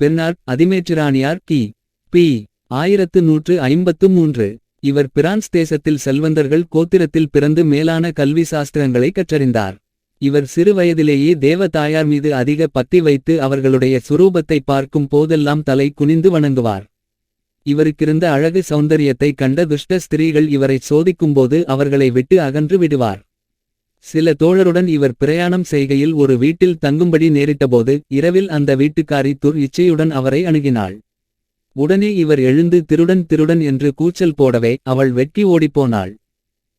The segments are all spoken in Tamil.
பெர்னார்ட் அதிமேற்றிராணியார் கி. பி. ஆயிரத்து நூற்று ஐம்பத்து மூன்று. இவர் பிரான்ஸ் தேசத்தில் செல்வந்தர்கள் கோத்திரத்தில் பிறந்து மேலான கல்வி சாஸ்திரங்களை கற்றறிந்தார். இவர் சிறு வயதிலேயே தேவ தாயார் மீது அதிக பத்தி வைத்து அவர்களுடைய சுரூபத்தை பார்க்கும் போதெல்லாம் தலை குனிந்து வணங்குவார். இவருக்கிருந்த அழகு சௌந்தரியத்தை கண்ட துஷ்ட ஸ்திரீகள் இவரை சோதிக்கும்போது அவர்களை விட்டு அகன்று விடுவார். சில தோழருடன் இவர் பிரயாணம் செய்கையில் ஒரு வீட்டில் தங்கும்படி நேரிட்டபோது இரவில் அந்த வீட்டுக்காரி துர் இச்சையுடன் அவரை அணுகினாள். உடனே இவர் எழுந்து திருடன் திருடன் என்று கூச்சல் போடவே அவள் வெட்கி ஓடிப்போனாள்.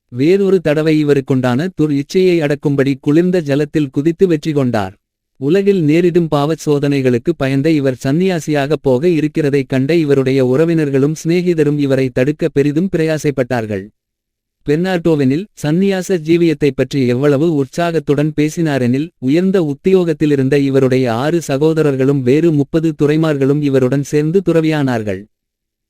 வேறொரு தடவை இவருக்குண்டான துர் இச்சையை அடக்கும்படி குளிர்ந்த ஜலத்தில் குதித்து வெற்றி கொண்டார். உலகில் நேரிடும் பாவச் சோதனைகளுக்கு பயந்த இவர் சந்நியாசியாகப் போக இருக்கிறதைக் கண்ட இவருடைய உறவினர்களும் சிநேகிதரும் இவரை தடுக்க பெரிதும் பிரயாசைப்பட்டார்கள். பெர்னார்டோவெனில் சந்நியாச ஜீவியத்தைப் பற்றி எவ்வளவு உற்சாகத்துடன் பேசினாரெனில் உயர்ந்த உத்தியோகத்திலிருந்த இவருடைய ஆறு சகோதரர்களும் வேறு முப்பது துறைமார்களும் இவருடன் சேர்ந்து துறவியானார்கள்.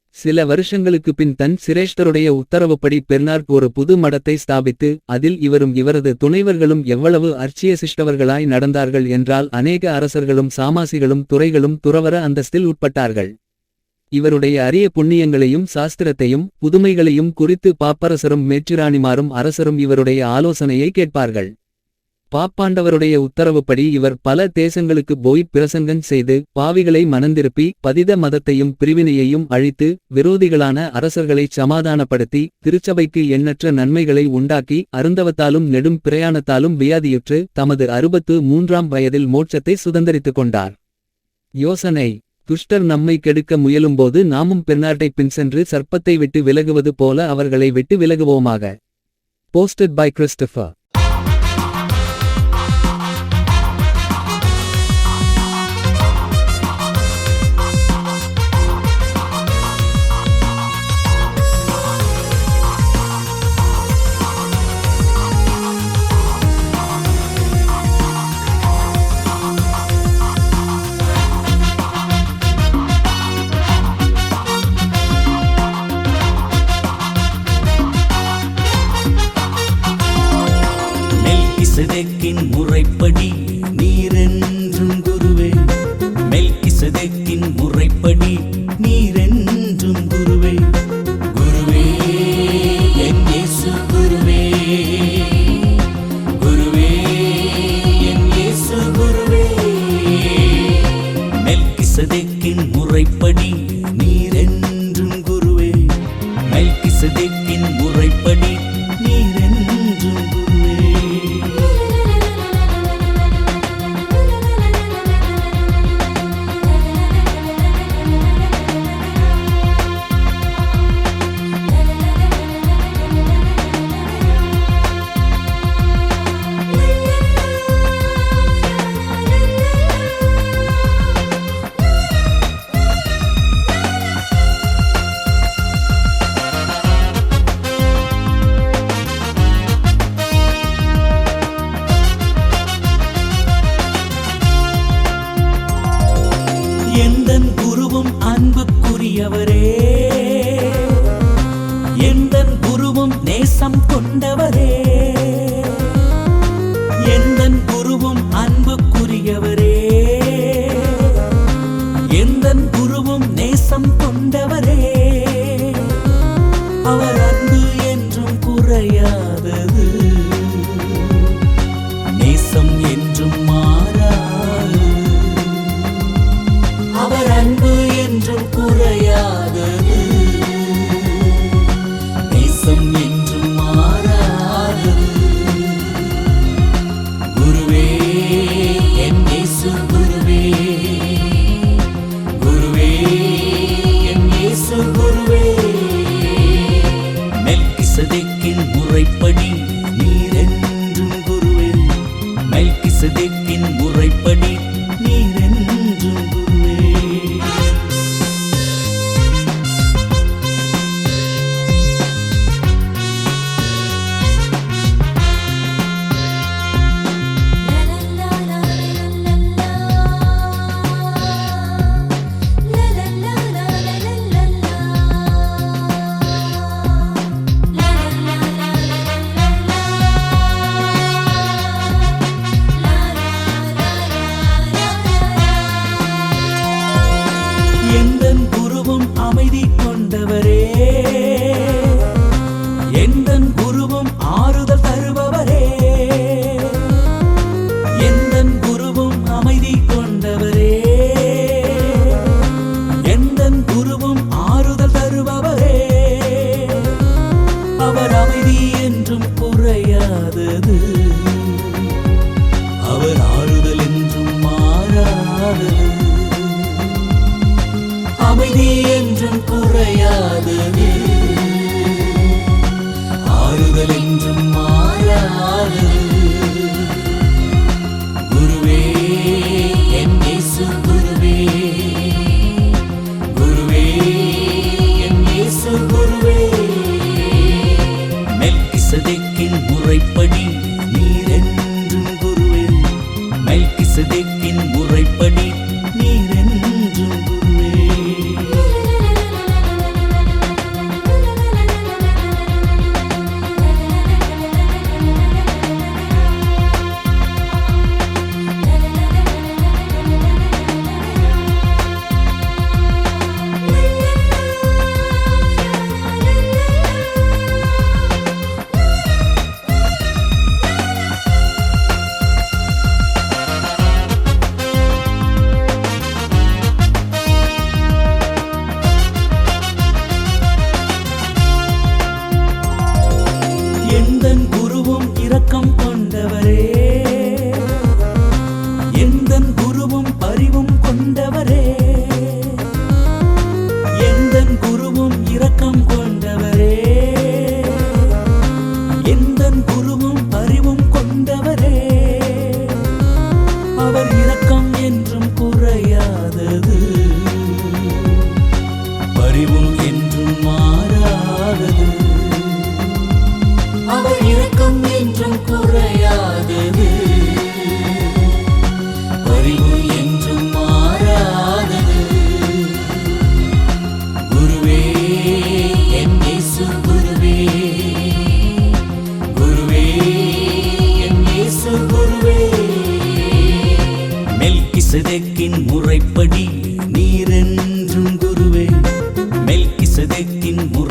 சில வருஷங்களுக்கு பின் தன் சிரேஷ்டருடைய உத்தரவுப்படி பெர்னார்க் ஒரு புது மடத்தை ஸ்தாபித்து அதில் இவரும் இவரது துணைவர்களும் எவ்வளவு அர்ச்சிய சிஷ்டவர்களாய் நடந்தார்கள் என்றால் அநேக அரசர்களும் சாமாசிகளும் துறைகளும் துறவர அந்தஸ்தில் உட்பட்டார்கள். இவருடைய அரிய புண்ணியங்களையும் சாஸ்திரத்தையும் புதுமைகளையும் குறித்து பாப்பரசரும் மேற்றிராணிமாரும் அரசரும் இவருடைய ஆலோசனையை கேட்பார்கள். பாப்பாண்டவருடைய உத்தரவுப்படி இவர் பல தேசங்களுக்கு போய் பிரசங்கம் செய்து பாவிகளை மனந்திருப்பி பதித மதத்தையும் பிரிவினையையும் அழித்து விரோதிகளான அரசர்களைச் சமாதானப்படுத்தி திருச்சபைக்கு எண்ணற்ற நன்மைகளை உண்டாக்கி அருந்தவத்தாலும் நெடும் பிரயாணத்தாலும் வியாதியுற்று தமது அறுபத்து மூன்றாம் வயதில் மோட்சத்தை சுதந்தரித்துக் கொண்டார். யோசனை துஷ்டர் நம்மை கெடுக்க முயலும்போது நாமும் பெர்னார்டை பின் சென்று சர்ப்பத்தை விட்டு விலகுவது போல அவர்களை விட்டு விலகுவோமாக. போஸ்டட் பை கிறிஸ்டபர்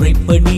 முறைப்படி